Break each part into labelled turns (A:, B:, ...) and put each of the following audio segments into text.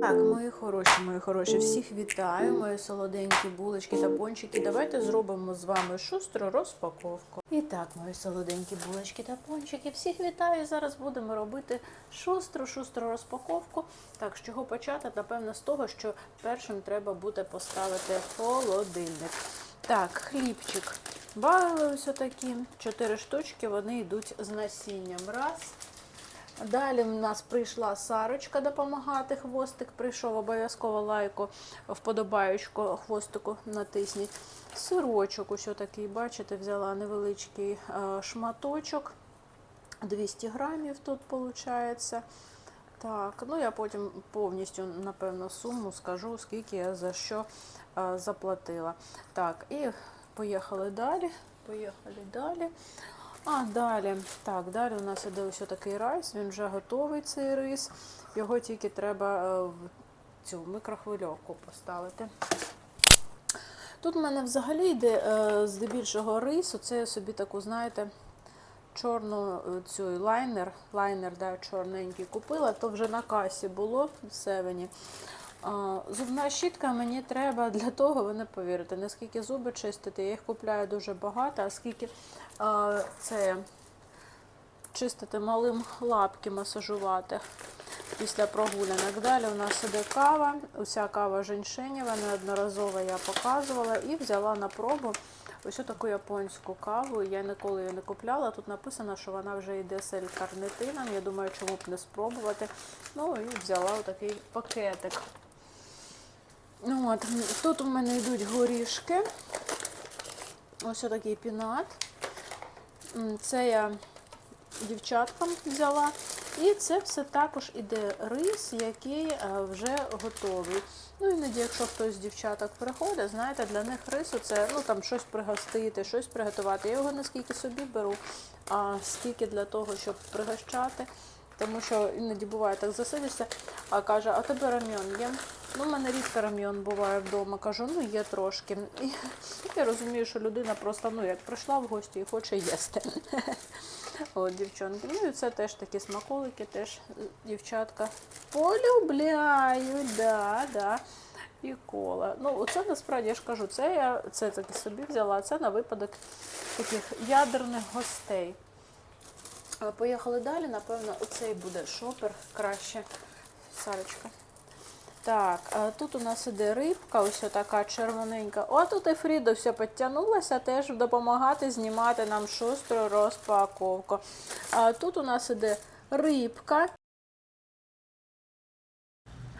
A: Так, мої хороші, мої хороші, всіх вітаю, мої солоденькі булочки та пончики. Давайте зробимо з вами шустру розпаковку. І так, мої солоденькі булочки та пончики, всіх вітаю. Зараз будемо робити шустру, шустру розпаковку. Так, з чого почати? Напевно, з того, що першим треба буде поставити холодильник. Так, хлібчик. Бали ось отакі. Чотири штучки, вони йдуть з насінням. Раз. Далі в нас прийшла Сарочка допомагати. Хвостик прийшов обов'язково лайку, вподобаючку хвостику натисніть. Сирочок, ось такий, бачите, взяла невеличкий е, шматочок. 200 грамів тут виходить. Так, ну я потім повністю, напевно, суму скажу, скільки я за що е, заплатила. Так, і поїхали далі. Поїхали далі. А далі, так, далі у нас іде ось такий райс, він вже готовий цей рис. Його тільки треба е, в цю микрохвильовку поставити. Тут в мене взагалі йде е, здебільшого рису. Це я собі таку, знаєте, чорну е, цю лайнер, лайнер да, чорненький купила, то вже на касі було в севені. Зубна щітка мені треба для того, ви не повірите, наскільки зуби чистити. Я їх купляю дуже багато, а скільки а, це чистити малим лапки, масажувати після прогулянок. Далі у нас іде кава. Уся кава женьшенєва, неодноразово я показувала і взяла на пробу ось таку японську каву. Я ніколи її не купляла. Тут написано, що вона вже йде з L-карнитином. Я думаю, чому б не спробувати. Ну і взяла отакий пакетик. Ну, от. Тут у мене йдуть горішки. Ось такий пінат. Це я дівчаткам взяла. І це все також іде рис, який е, вже готовий. Ну, іноді, якщо хтось з дівчаток приходить, знаєте, для них рису це ну, там, щось пригостити, щось приготувати. Я його не скільки собі беру, а скільки для того, щоб пригощати. Тому що іноді буває так засидишся, а каже, а тебе рам'ян є? Ну, в мене рідко рам'ян буває вдома. Кажу, ну є трошки. І я розумію, що людина просто ну, як прийшла в гості і хоче їсти. От, дівчонки. Ну і це теж такі смаколики, теж дівчатка полюбляють, да, да. І кола. Ну, оце насправді я ж кажу, це я це таки собі взяла, це на випадок таких ядерних гостей. Поїхали далі, напевно, оцей буде шопер краще. Сарочка. Так, а тут у нас іде рибка, ось така червоненька. О, тут і Фріда все підтягнулася, теж допомагати знімати нам шустру розпаковку. А тут у нас іде рибка.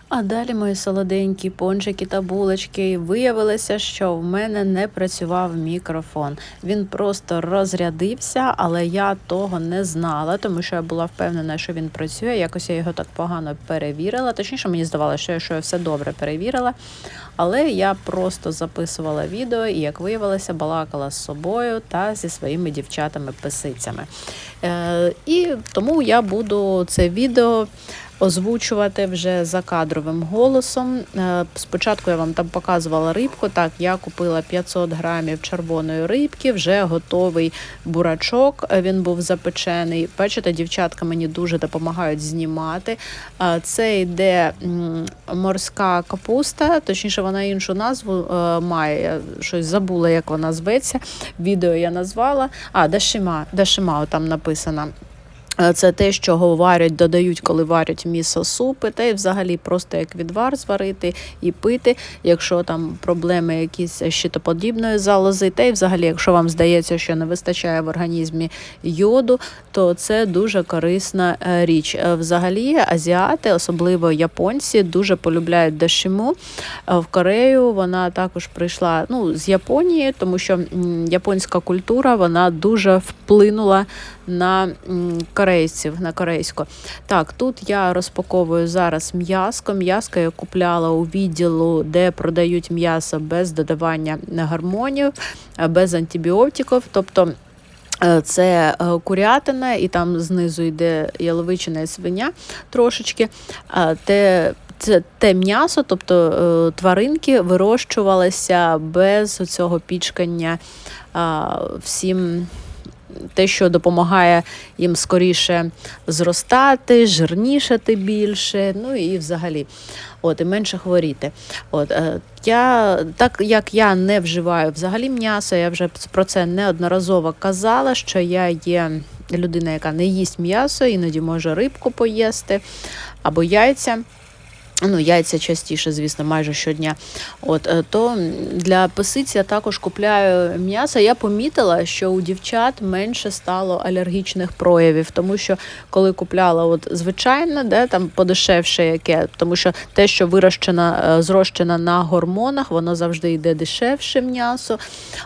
A: А далі мої солоденькі пончики та булочки. Виявилося, що в мене не працював мікрофон. Він просто розрядився, але я того не знала, тому що я була впевнена, що він працює. Якось я його так погано перевірила. Точніше, мені здавалося, що я, що я все добре перевірила. Але я просто записувала відео і, як виявилося, балакала з собою та зі своїми дівчатами-писицями. Е, і тому я буду це відео озвучувати вже за кадровим голосом. Е, Спочатку я вам там показувала рибку. Так, я купила 500 грамів червоної рибки, вже готовий бурачок. е, Він був запечений. Бачите, дівчатка мені дуже допомагають знімати. Е, Це йде морська капуста, точніше, вона іншу назву має. Я щось забула, як вона зветься. Відео я назвала. А, дашима, дашима там написано. Е, Це те, що варять, додають, коли варять місо-супи, та й взагалі просто як відвар зварити і пити, якщо там проблеми якісь щитоподібної залози, та й взагалі, якщо вам здається, що не вистачає в організмі йоду, то це дуже корисна е, річ. Е, Взагалі, азіати, особливо японці, дуже полюбляють дашиму. В Корею вона також прийшла ну, з Японії, тому що японська культура вона дуже вплинула на м, корейців, на корейську. Так, тут я розпаковую зараз м'яско. М'яско я купляла у відділу, де продають м'ясо без додавання гормонів, без антибіотиків. Тобто е, це е, курятина, і там знизу йде яловичина і свиня трошечки. Те це те м'ясо, тобто е, тваринки вирощувалися без цього пічкання всім те, що допомагає їм скоріше зростати, жирнішати більше, ну і взагалі, от, і менше хворіти. От, е, я, так як я не вживаю взагалі м'ясо, я вже про це неодноразово казала, що я є людина, яка не їсть м'ясо, іноді може рибку поїсти або яйця. Ну, яйця частіше, звісно, майже щодня. От е, то для писиць я також купляю м'ясо. Я помітила, що у дівчат менше стало алергічних проявів, тому що коли купляла от звичайне, де там подешевше яке, тому що те, що вирощено, зрощено на гормонах, воно завжди йде дешевше м'ясо.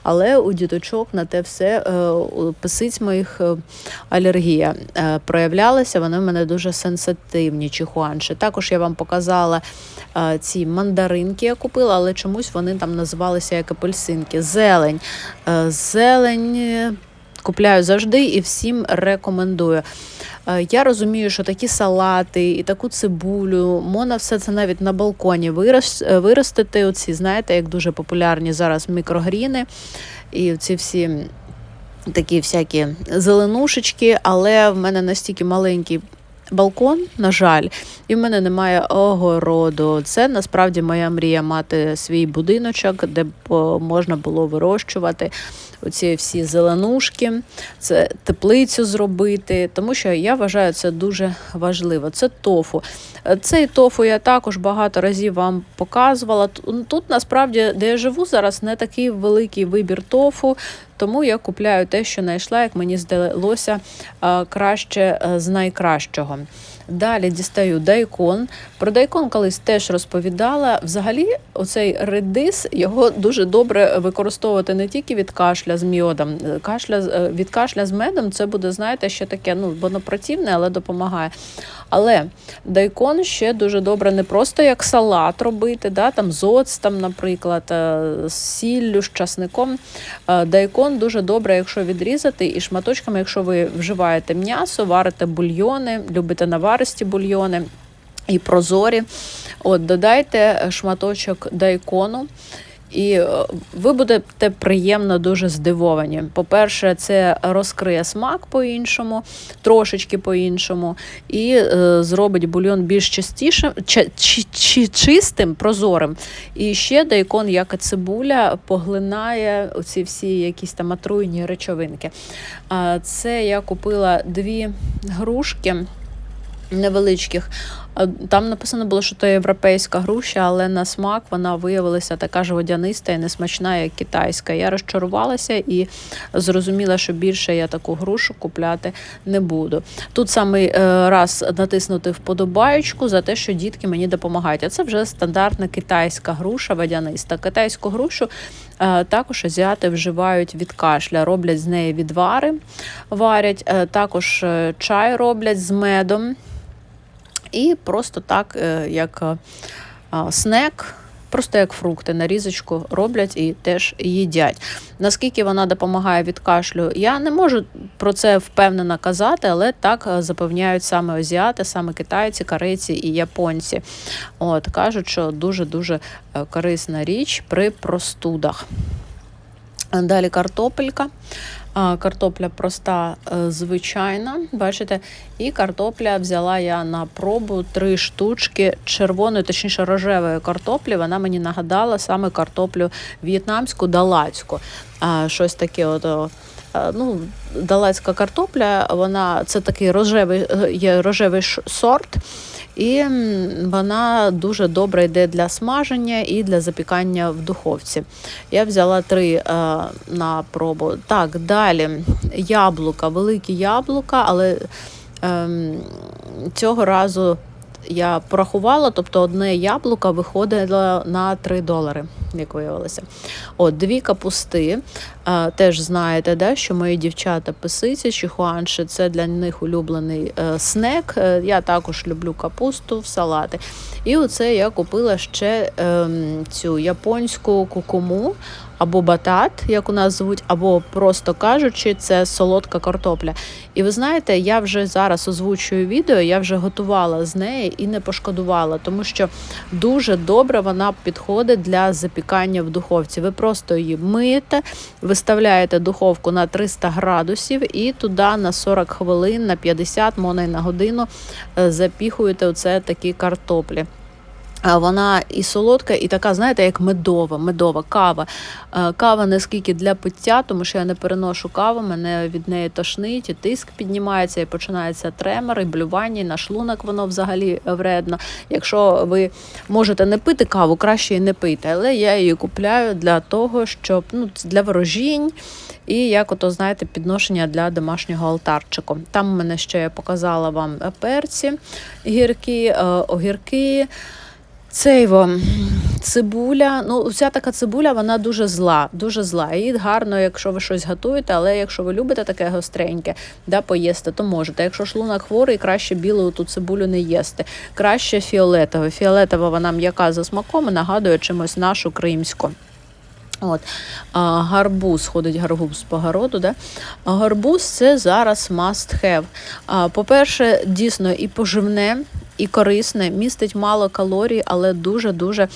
A: Але у діточок на те все е, у писиць моїх е, алергія проявлялася. Вони в мене дуже сенситивні, чихуанші. Також я вам показала показала ці мандаринки, я купила, але чомусь вони там називалися як апельсинки. Зелень. Зелень купляю завжди і всім рекомендую. Я розумію, що такі салати і таку цибулю, можна все це навіть на балконі виростити. Оці, знаєте, як дуже популярні зараз мікрогріни і ці всі такі всякі зеленушечки, але в мене настільки маленький балкон, на жаль, і в мене немає огороду. Це насправді моя мрія мати свій будиночок, де б можна було вирощувати оці всі зеленушки, це теплицю зробити, тому що я вважаю це дуже важливо. Це тофу. Цей тофу я також багато разів вам показувала. Тут насправді, де я живу зараз, не такий великий вибір тофу. Тому я купляю те, що знайшла, як мені здалося краще з найкращого. Далі дістаю дайкон. Про дайкон колись теж розповідала. Взагалі, оцей редис його дуже добре використовувати не тільки від кашля з міодом. Кашля е, від кашля з медом це буде, знаєте, ще таке, ну воно противне, але допомагає. Але дайкон ще дуже добре не просто як салат робити, да, там з оцтом, наприклад, е, з сіллю, з часником. Е, дайкон дуже добре, якщо відрізати, і шматочками, якщо ви вживаєте м'ясо, варите бульйони, любите наваристі бульйони і прозорі. От, Додайте шматочок дайкону. І е, ви будете приємно дуже здивовані. По-перше, це розкриє смак по-іншому, трошечки по-іншому, і е, зробить бульйон більш частішим, чи, чи, чи, чистим, прозорим. І ще дайкон, як і цибуля, поглинає оці всі якісь там отруйні речовинки. Це я купила дві грушки невеличких. Там написано було, що це європейська груша, але на смак вона виявилася така ж водяниста і несмачна, як китайська. Я розчарувалася і зрозуміла, що більше я таку грушу купляти не буду. Тут саме раз натиснути вподобаючку за те, що дітки мені допомагають. А це вже стандартна китайська груша водяниста. Китайську грушу також азіати вживають від кашля, роблять з неї відвари, варять, е, також е, чай роблять з медом. І просто так, е, як е, снек, просто як фрукти, нарізочку роблять і теж їдять. Наскільки вона допомагає від кашлю, я не можу про це впевнено казати, але так е, запевняють саме азіати, саме китайці, корейці і японці. От Кажуть, що дуже-дуже корисна річ при простудах. Далі картопелька. Картопля проста, е, звичайна, бачите, і картопля взяла я на пробу три штучки червоної, точніше рожевої картоплі. Вона мені нагадала саме картоплю в'єтнамську далацьку. Щось таке от. Е, ну, Далацька картопля, вона це такий рожевий е, є рожевий сорт. І вона дуже добре йде для смаження і для запікання в духовці. Я взяла три е, на пробу. Так, далі яблука, великі яблука, але е, цього разу я порахувала, тобто одне яблуко виходило на 3 долари, як виявилося. От, Дві капусти. А, теж знаєте, да, що мої дівчата писиці чи хуанши це для них улюблений е, снек. Е, я також люблю капусту в салати. І оце я купила ще е, цю японську кукуму. або батат, як у нас звуть, або просто кажучи, це солодка картопля. І ви знаєте, я вже зараз озвучую відео, я вже готувала з неї і не пошкодувала, тому що дуже добре вона підходить для запікання в духовці. Ви просто її миєте, виставляєте духовку на 300 градусів і туди на 40 хвилин, на 50, можна й на годину е, запіхуєте оце такі картоплі. Вона і солодка, і така, знаєте, як медова, медова кава. Е, Кава не скільки для пиття, тому що я не переношу каву, мене від неї тошнить, і тиск піднімається, і починається тремор, і блювання, і на шлунок воно взагалі вредно. Якщо ви можете не пити каву, краще і не пийте. Але я її купляю для того, щоб ну, для ворожінь і як ото, знаєте, підношення для домашнього алтарчику. Там у мене ще я показала вам перці гіркі, е, огірки. Цейво, цибуля. Ну, вся така цибуля, вона дуже зла, дуже зла. І гарно, якщо ви щось готуєте, але якщо ви любите таке гостреньке, да, поїсти, то можете. Якщо шлунок хворий, краще білу ту цибулю не їсти. Краще фіолетове. Фіолетова вона м'яка за смаком і нагадує чимось нашу кримську. От, а, гарбуз, ходить гарбуз по городу. А гарбуз це зараз must have. А, по-перше, дійсно і поживне, і корисне, містить мало калорій, але дуже-дуже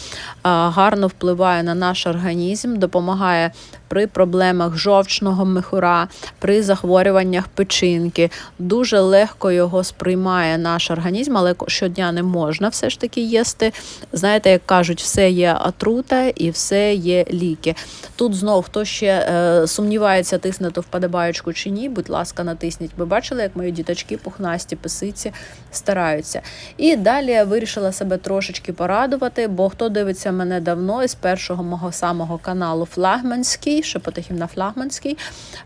A: гарно впливає на наш організм, допомагає при проблемах жовчного михура, при захворюваннях печінки. Дуже легко його сприймає наш організм, але щодня не можна все ж таки їсти. Знаєте, як кажуть, все є отрута і все є ліки. Тут знов хто ще е, сумнівається, тиснути вподобаючку чи ні, будь ласка, натисніть. Ви бачили, як мої діточки, пухнасті писиці стараються. І далі я вирішила себе трошечки порадувати, бо хто дивиться мене давно із першого мого самого каналу Флагманський, Шепотихівна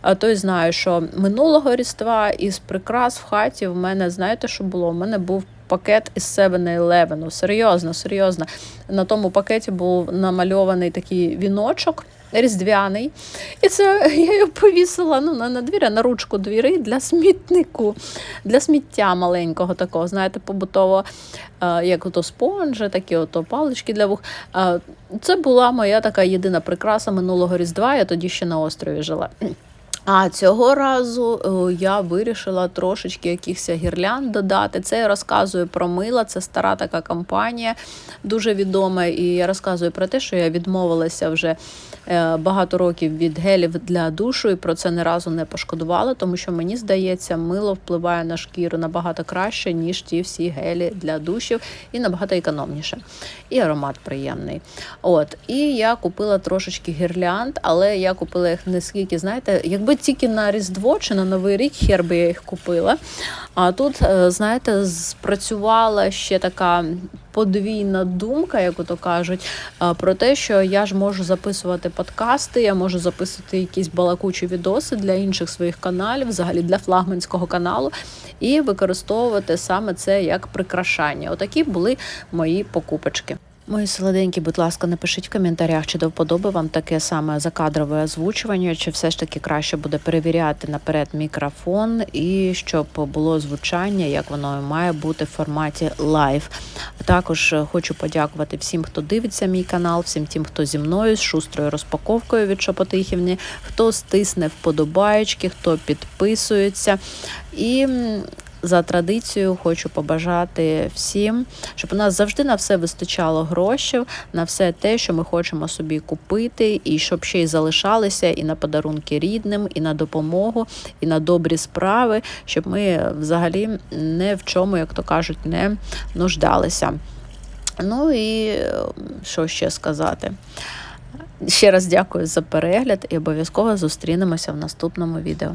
A: а той знаю, що минулого різдва із прикрас в хаті в мене, знаєте, що було? У мене був пакет із 7-Eleven. Ну, серйозно, серйозно. На тому пакеті був намальований такий віночок. Різдвяний. І це я його повісила ну, на, на двір, на ручку двіри для смітнику, для сміття маленького такого, знаєте, побутово, е, як ото спонжі, такі ото палички для вух. Е, це була моя така єдина прикраса минулого Різдва, я тоді ще на острові жила. А цього разу е, я вирішила трошечки якихось гірлянд додати. Це я розказую про мила, це стара така компанія, дуже відома. І я розказую про те, що я відмовилася вже е, багато років від гелів для душу, і про це не разу не пошкодувала, тому що мені здається, мило впливає на шкіру набагато краще, ніж ті всі гелі для душів, і набагато економніше. І аромат приємний. От, І я купила трошечки гірлянд, але я купила їх не скільки, знаєте, якби тільки на Різдво чи на Новий рік хер би я їх купила. А тут, е, знаєте, спрацювала ще така подвійна думка, як ото кажуть, е, про те, що я ж можу записувати подкасти, я можу записувати якісь балакучі відоси для інших своїх каналів, взагалі для флагманського каналу, і використовувати саме це як прикрашання. Отакі були мої покупочки. Мої солоденькі, будь ласка, напишіть в коментарях, чи до вподоби вам таке саме закадрове озвучування, чи все ж таки краще буде перевіряти наперед мікрофон і щоб було звучання, як воно має бути в форматі лайв. Також хочу подякувати всім, хто дивиться мій канал, всім тим, хто зі мною з шустрою розпаковкою від Шопотихівні, хто стисне вподобаєчки, хто підписується. І за традицією хочу побажати всім, щоб у нас завжди на все вистачало грошей, на все те, що ми хочемо собі купити, і щоб ще й залишалися і на подарунки рідним, і на допомогу, і на добрі справи, щоб ми взагалі не в чому, як то кажуть, не нуждалися. Ну і що ще сказати? Ще раз дякую за перегляд і обов'язково зустрінемося в наступному відео.